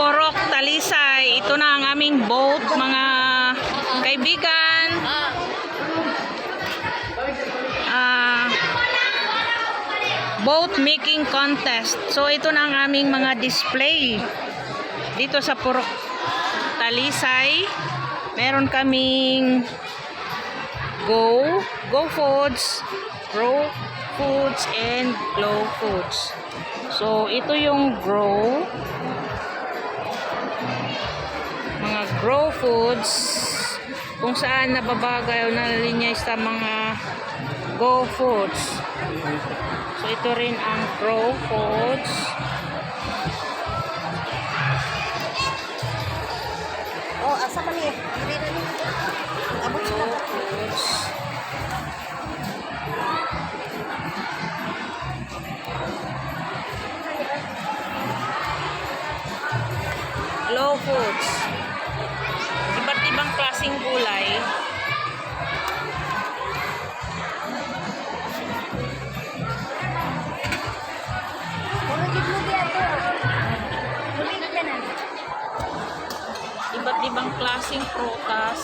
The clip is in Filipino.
Porok, Talisay. Ito na ang aming boat, mga kaibigan. Ah, boat making contest. So ito na ang aming mga display. Dito sa Porok, Talisay. Meron kaming Go, Go Foods, Grow Foods, and Glow Foods. So, ito yung Grow. Grow Foods kung saan nababagay o nalilinya sa mga Go Foods. So, ito rin ang Grow Foods. Oh, asa na ni. Abot. Foods. Glow Foods. Klaseng gulay. Iba't ibang klaseng prutas.